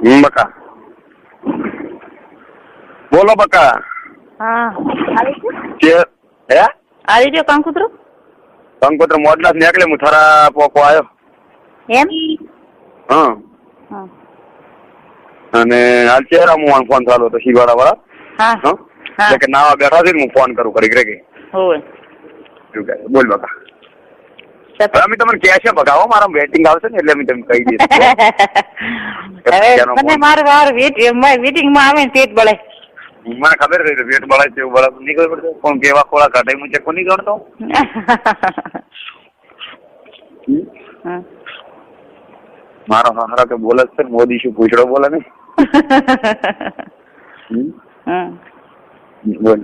બકા. બોલો બકા. હા આવી ગયો કે હે? આવી ગયો કંકુતરો? કંકોત્ર મોડલા નીકળે હું થરા પોકો આવ્યો એમ? હા. અને હાલ ચહેરા હું ફોન ચાલુ હતો શિવાળા વાળા. હા હા? કે નાવા બેઠા છે હું ફોન કરું કરી કે હોય એવું બોલ બકા. હવે અમે તમને કહે ભગાવો મારા વેટિંગ આવશે ને એટલે અમે તમને કહી દઈશું. મને મારે વાર મીટિંગમાં આવે ને પેટ બળે. મને ખબર રહી પેટ બળાય નહીં ખબર પડશે કોણ કેવા ખોળા કાઢે હું ચેક નહીં હમ. મારો હારા કે બોલે છે મોદી શું પૂછડો બોલે ને. બોલ.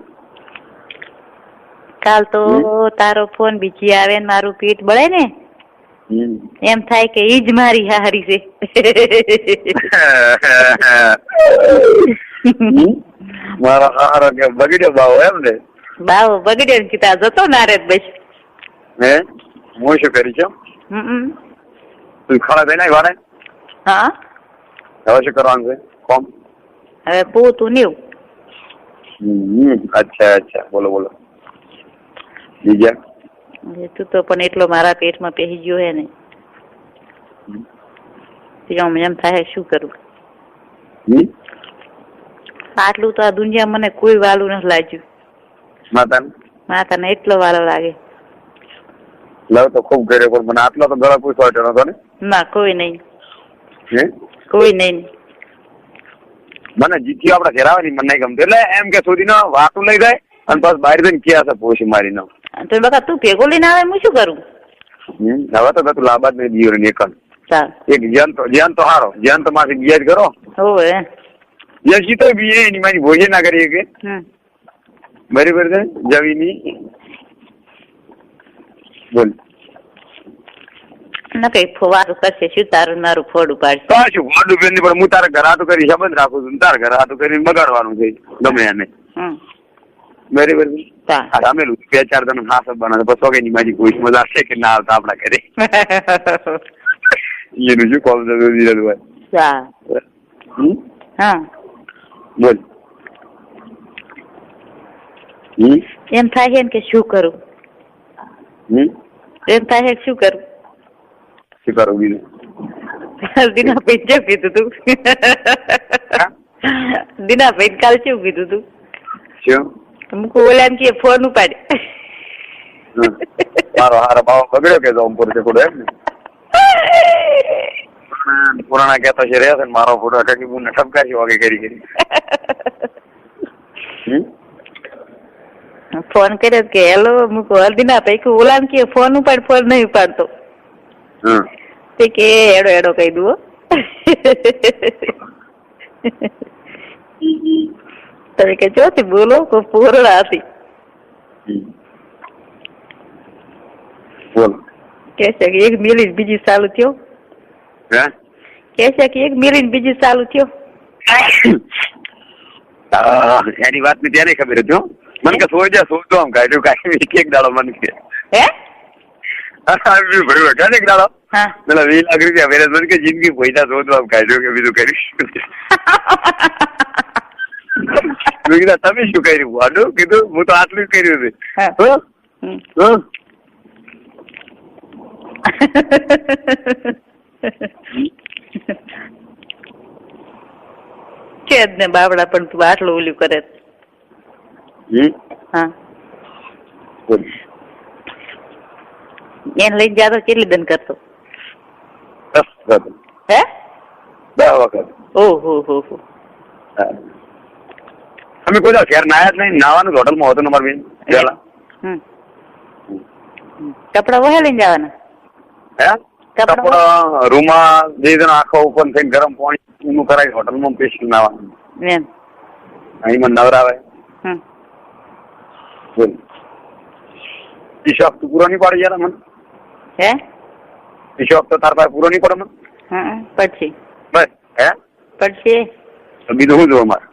કાલ તો તારો ફોન બીજી આવે ને મારું પીઠ બળે ને. એમ થાય કે ઈ જ મારી હારી છે. મારા હારો કે બગડ્યો બાવો એમ ને. બાવો બગડ્યો ને કીધા જતો નારદ બસ. હે? હું શું કરી છું. તું ખાડા બેના વાળે હા? હવે શું કરવાનું છે? કોમ? હવે પૂતું હમ. અચ્છા અચ્છા. બોલો બોલો. બીજા? તું તો પણ એટલો મારા પેટમાં પહેરી ગયો હે ને. એમ થાય શું કરું? આટલું તો આ દુનિયા મને કોઈ વાલું નથી લાગ્યું. માતાને? માતાને એટલો વાલો લાગે. લવ તો ખૂબ કર્યો પણ મને આટલો તો ગળા પૂછવા નતો ને. ના કોઈ નહીં. કોઈ નહીં. મને જીતી આપડે ઘેર આવે ને મને નહીં ગમતું. એટલે એમ કે સુધી વાતું લઈ જાય અને બસ બહાર જઈને ક્યાં છે પોછી મારી નો તો બકા તું ભેગો લઈને આવે હું શું કરું? હવે તો તું લાંબા જ નહીં દિયો ને એકલ એક જ્યાન તો જ્યાન તો હારો. જ્યાન તો માથી બીયા જ કરો. હોવે. જ્યાં જીતો બી એની મારી ભોજન ના કરીએ કે? બરાબર છે? જવીની? બોલ. ના કઈ ફવારું કરશે શું તારું મારું ફોડ ઉપાડશે? તો શું બેન પણ હું તારા ઘર હાથું કરી સંબંધ રાખું છું તારા ઘર હાથું કરીને બગાડવાનું છે ગમે એને. હમ. બરાબર અમે ચાલ બે ચાર જણ હાથ બનાવે પછી સોગેની માજી કોઈ મજા આવશે કે ના આવતા આપણા ઘરે. એનું શું કોલ ધીરજભાઈ હા. બોલ. એમ થાય છે કે શું કરું? એમ થાય છે શું કરું? શું કરું બીજું? દિના ભાઈ શું કીધું તું? દિના ભાઈ કાલ શું કીધું તું? શું? મુકુ ઓલા કે ફોન ઉપાડે. મારો હારો ભાવ બગડ્યો કે જોમપુર એમ ને? પુરાણા- પુરાણા કહેતો છે રહે છે મારો ફોટો કાકી બુને ઠપકારી વાગે કરી કરી. ફોન કર્યો કે હેલો મુકુ હલ્દીના ના પૈકી ઓલા કે ફોન ઉપાડ ફોન નહીં ઉપાડતો. તે કે એડો એડો કહી દઉં. તમે કે ચોથી બોલો કો પૂરણા હતી હમ. બોલ કે છે કે એક મિનિટ બીજી ચાલુ થયો હે કે છે કે એક મિનિટ બીજી ચાલુ થયો આહ, એની વાતની ત્યારે ખબર હતી હો. મને કે સોઈ જા સોઈ આમ કાઢ્યું કાઢ્યું એક એક દાડો મને કે હે ભર્યું ભર્યું એક દાડો હા પેલા વીસ લાખ રૂપિયા વેરે મને કે જિંદગી પૈસા શોધવા આમ કાઢ્યું કે બીજું કર્યું મેં કીધું તમે શું કર્યું આડું કીધું હું તો આટલું જ કર્યું છે? છે જ ને બાવડા પણ તું આટલું ઓલું કરે? હા. એને લઈને જાતો કેટલી દન કરતો? હે દસ વખત ઓહો હો હો. હા. અમે કોઈ દાડો ઘેર નાયા જ નહીં નાવાનું હોટલમાં હતું અમારે બેન પેલા કપડા વહે લઈને જવાના? હે? કપડાં? રૂમમાં જે આખો ઓપન થઈને ગરમ પાણી ઊંધું કરાવી હોટલમાં પેસ્ટ નાવાનું. એમ. અહીં મને નવરાવે બોલ. શોખ તું પૂરો નહીં પાડે યાર મને? હે? શોખ તો તાર પાસે પૂરો નહીં પડે મને? પછી? બસ હે? પછી? બીજું શું જોવું મારે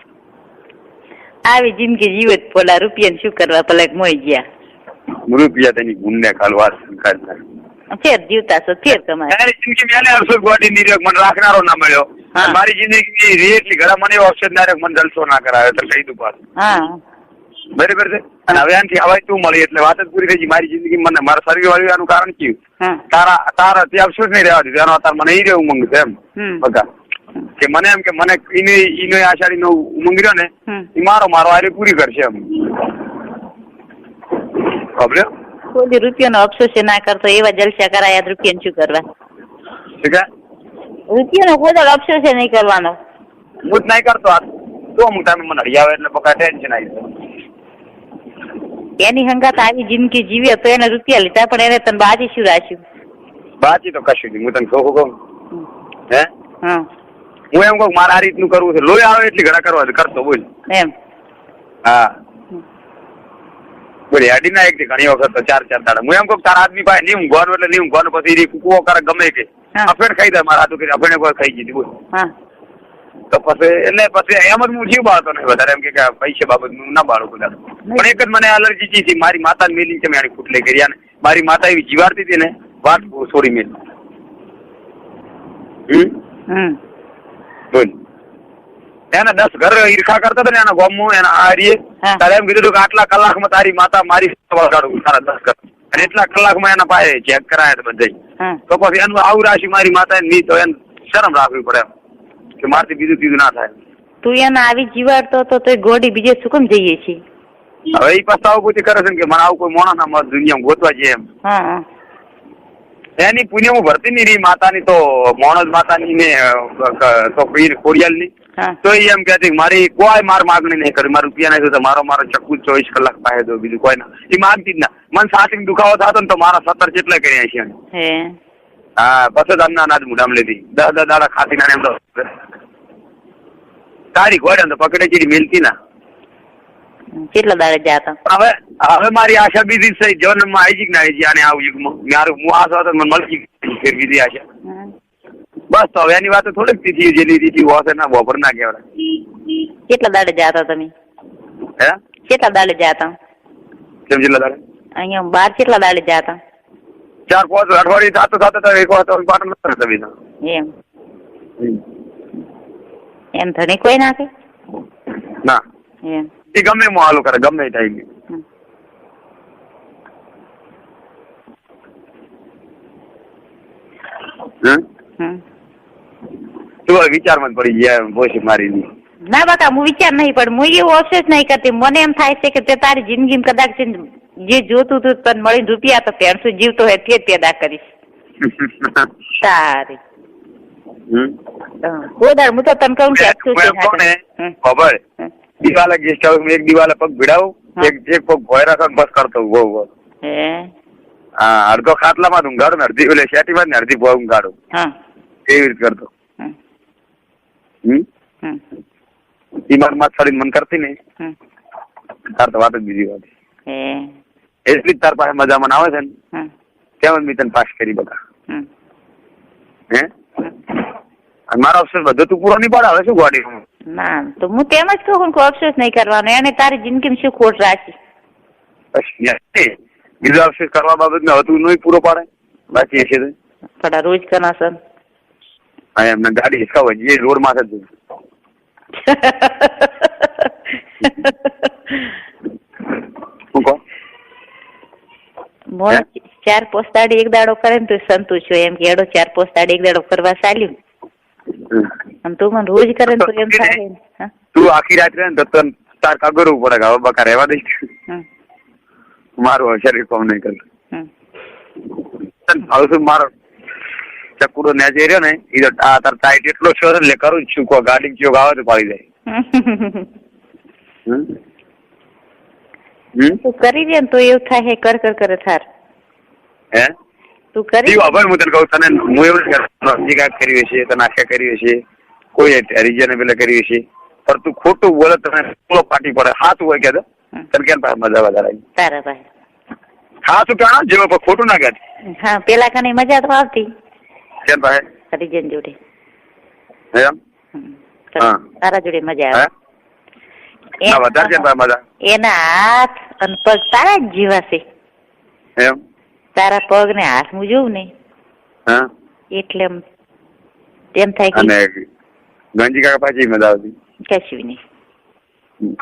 આવી જિંદગી જીવત પોલા રૂપિયા શું કરવા ભલે મોઈ ગયા? રૂપિયા તેની ગુંડને ખાલવા સંખાડ ફેર જીવતા છો ફેર તારી જિંદગી મેં અડસો ગોડી ની મને રાખનારો ના મળ્યો. મારી જિંદગી રે એટલી ઘણા મને અવસર ના મને જલસો ના કરાવે તો કહી દઉં પાછું. બરાબર છે? અને હવે આનથી હવાય તું મળી એટલે વાત જ પૂરી થઈ ગઈ. મારી જિંદગી મને મારા શરીર વાળી આનું કારણ કયું? તારા તારા ત્યાં અફસોસ નહીં રહેવા દીધું એનો તાર મને ઈ રહેવું મંગ છે એમ. હમ. કે મને એમ કે મને ઈને ઈનો આષાઢી નો ઉમંગ રહ્યો ને એ મારો મારો આરે પૂરી કરશે એમ. ખબર? કોઈ રૂપિયાનો અફસોસ ના કરતો એવા જલસા કરાયા તો રૂપિયાને શું કરવા? ઠીક રૂપિયાનો કોઈ દાડો અફસોસ નહીં કરવાનો. હું જ નહીં કરતો. આ તો હું તમે મને હળી આવે એટલે બકા ટેન્શન આવી એની હંગાત આવી જિંદગી જીવી તો એને રૂપિયા લીધા પણ એને તને બાજી શું રાખ્યું? બાજી તો કશું નહીં. હું તને કહું કહું. હે? હા. હું એમ કહું મારે આ રીતનું કરવું છે. લોહી આવે એટલી ઘણા કરવા કરતો બોલ. એમ. હા. બોલ હેડી ના એક ઘણી વખત તો ચાર ચાર દાડા. હું એમ કહું તારા આદમી પાસે નહીં ઊંઘવાનું એટલે નહીં ઊંઘવાનું. પછી કુકવો કરે ગમે કે અફેણ ખાઈ દે મારા હાથું કરી અફેણ કોઈ ખાઈ ગઈ બોલ. તો પછી એટલે પછી એમ જ હું જીવ બાળતો નહીં વધારે. એમ કે પૈસા બાબત હું ના બાળું બધા પણ એક જ મને એલર્જી જી હતી. મારી માતા મેલી છે. મેં ફૂટલે કરી અને મારી માતા એવી જીવાડતી હતી ને વાત છોડી મેલી. હમ? હમ. બોલ એને દસ ઘર ઈર્ખા કરતા હતા ને એના ગોમું એના આરીએ તારે એમ કીધું કે આટલા કલાકમાં તારી માતા મારી વગાડું તારા દસ ઘર. અને એટલા કલાકમાં એના પાસે ચેક કરાયા બધા તો પછી એનું આવું રાશિ મારી માતા નહીં તો એને શરમ રાખવી પડે એમ. કે મારથી બીજું ત્રીજું ના થાય. તું એને આવી જીવાડતો તો તો ગોડી બીજે શું કેમ જઈએ છીએ. હવે એ પસ્તાવો પૂછી કરે છે કે મને આવું કોઈ મોણા ના મત દુનિયામાં ગોતવા જઈએ એમ. હા. એની હું ભરતી નહીં રી માતાની તો મોણજ માતાની ને તો પીર ખોડિયાલની તો એ એમ કહેતી કે મારી કોઈ માર માગણી નહીં કરી. મારું રૂપિયા નહીં તો મારો મારો ચક્કુ ચોવીસ કલાક પાસે દો બીજું કોઈ ના. એ માગતી જ ના. મને સાથી દુખાવો થતો ને તો મારા સત્તર જેટલા કર્યા છે હા. પછી જ અનાજ મુડામ લીધી. દસ દસ દાડા ખાતી ના એમ તો. તારી ગોળે તો પકડે ચીડી મિલતી ના. કેટલા દાડે જાતા હવે હવે મારી આશા બીજી છે જન્મમાં આવી જીક ના આવી અને આવું યુગમાં મારું હું આશા હતો મને મળી ફેર બીજી આશા. બસ તો હવે એની વાત થોડીક તીથી જેની તીથી હોશે ના બપોર ના કહેવાય. કેટલા દાડે જાતા તમે? હે? કેટલા દાડે જાતા? કેમ જેટલા દાડે? અહીંયા બાર કેટલા દાડે જાતા? ચાર પાંચ અઠવાડિયે સાથે તો એક વાર પાટણ રહેતો બીજો. એમ. એમ ધણી કોઈ નાખે? ના. એમ. એ ગમે એમાં હાલું કરે ગમે ટાઈમે હમ. હમ હમ. તું વિચારમાં જ પડી ગયા ભોસી મારી ના બાકા હું વિચાર નહીં પણ હું એવું અફસોસ નહીં કરતી. મને એમ થાય છે કે તે તારી જિંદગીમાં કદાચ જે જોતું હતું તને મળીને રૂપિયા તો ત્રણસો જીવતો હોય તે પેદા કરીશ. હમ? ગોદાર હું તો તને કહું કે ખબર. દિવાલે ગેસ્ટ હાઉસ એક દિવાલે પગ ભીડાવું એક એક પગ ભોય રાખો બસ કરતો ઊભો ઊભો હા? અડધો ખાટલામાં ઊંઘાડો ને અડધી એટલે શેટીમાં ને અડધી ભોય ઊંઘાડો. એવી રીતે કરતો. ઈ મારમાં છડીને મન કરતી ને. તાર તો વાત જ બીજી વાત. એટલી જ તાર પાસે મજામાં આવે છે ને. તેમ જ મેં તને પાસ કરી બધા. હે. અને મારો અફસોસ બધો તું પૂરો નહીં પાડે? હવે શું ગોડી ના તો હું તેમ જ કહું કોઈ અફસોસ નહીં કરવાનો. એને તારી જિંદગીમાં શું ખોટ રાખી? બીજો અફસોસ કરવા બાબત ને હતું નહીં પૂરો પાડે બાકી છે. થોડા રોજ કરના સર હા એમને ગાડી હિસકાવે જે રોડ માથે જ શું કહો મોણ ચાર પોસ્તાડી એક દાડો કરે ને તો સંતોષ હોય એમ કે એડો ચાર પોસ્તાડી એક દાડો કરવા ચાલ્યું. અને તું મને રોજ કરે ને તો એમ થાય? તું આખી રાત રહે ને તો તને તાર કાગરવું પડે હવે બકા રહેવા દઈશ. મારું શરીર કામ નહીં. તને હવે શું મારો ચકુડો ને જે રહ્યો ને એ તો આ તાર ટાઈટ એટલો છો એટલે કરું જ છું. કોઈ ગાડી ચોક આવે તો પાડી જાય હમ? હમ? તું કરી દે તો એવું થાય હે કર કર કરે થાર. હે? તું કરી ઈ ખબર હું તને કહું તને હું એવું કરતો. હજી કાંઈક કર્યું હશે તને આખ્યા કર્યું હશે કોઈ રિઝનેબલ કર્યું હશે. પણ તું ખોટું બોલે તને પૂરો પાટી પડે. હાથ હોય કે પાસે મજા વધારે આવી? તારા ભાઈ. હાથ જેવો પણ ખોટું ના કહેતી હા પેલા કને મજા તો આવતી. કેમ પાસે હરિજન જોડે. એમ? હા. તારા જોડે મજા આવે. ના વધારે કેમ મજા? એના હાથ અને પગ તારા જ જેવા છે. એમ? તારા પગ ને હાથ હું જોઉં ને હા? એટલે એમ તેમ થાય કે ગંજી કાકા પાછી મજા આવતી. કશું નહીં.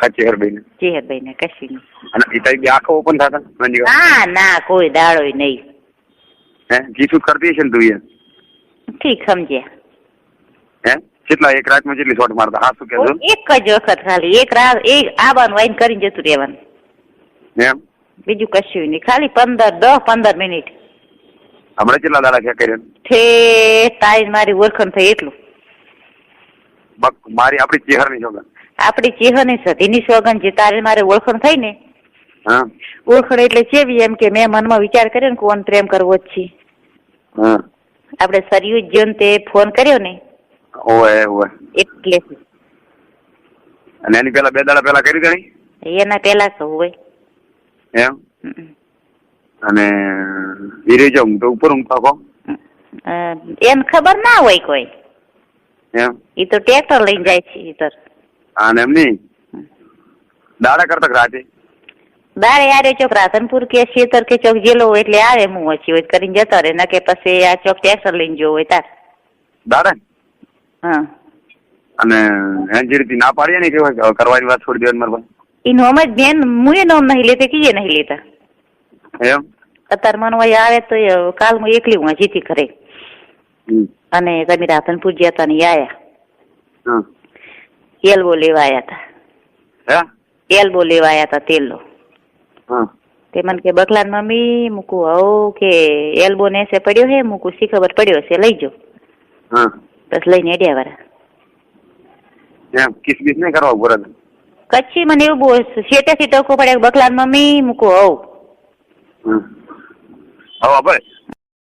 ખાચી બેન ચેહર ને કશી નહીં અને તારી બે આંખો ઓપન થતા? ના ના કોઈ દાડો નહીં. હે? જીસુત કરતી ને તું યાર ઠીક સમજ્યા. હે? કેટલા એક રાતમાં જેટલી શોટ મારતા? હા શું કહેજો એક જ વખત ખાલી. એક રાત એક આવાનું વાઈન કરીને જતું રહેવાનું. એમ? બીજું કશું નહીં. ખાલી પંદર દસ પંદર મિનિટ. હમણાં કેટલા દાડા છે કર્યા? તારી મારી ઓળખણ થઈ એટલું. મારી આપણી ચેહરની શોગન આપડી ચેહની સતીની સોગન જે તારે મારે ઓળખણ થઈ ને હા. ઓળખણ એટલે ચેવી એમ કે મેં મનમાં વિચાર કર્યો ને કોણ પ્રેમ કરવો જ છે. હા. આપણે સરયુ જન તે ફોન કર્યો ને ઓય ઓય એટલે. અને એની પેલા બે દાડા પેલા કરી દેણી એના પેલા કહું હોય. એમ. અને હીરે જો હું તો ઉપર ઊંઘતો કહો એમ ખબર ના હોય કોઈ. એમ? એ તો ટ્રેક્ટર લઈને જાય છે ઈ તો. અને એમ નહીં દાડા કરતા રાતે? દાડે આરે ચોક રાધનપુર કે શેતર કે ચોક જેલો હોય એટલે આવે હું ઓછી હોય કરીને જતો ન કે પછી આ ચોક ટ્રેક્ટર લઈને જવો હોય તાર. દાડા? હા. અને એની રીતે ના પાડીએ ને કરવાની વાત છોડી દેવાની મારા ઈ નોમ જ બેન મુએ નોમ નહીં લેતી કીએ નહીં લેતા. એમ? અત્યારે મને આવે તો કાલ હું એકલી હું જીતી ઘરે. અને તમે રાધનપુર ગયા હતા ને આયા. હા. એલ્બો લેવા આયા હતા. હે? એલ્બો લેવા આયા હતા તેલનો. હા. તે મને કે બકલાન મમ્મી મૂકું હવ કે એલ્બો ને એસે પડ્યો હે મૂકું શી ખબર પડ્યો છે લઈ જો. હા. બસ લઈને એડ્યા વાળા એમ કિસ બીસ નહીં કરવા ઊભો કચ્છી મને એવું બહુ શેટેથી ટકો પડે બકલાન મમ્મી મૂકું હવ. હવે ભાઈ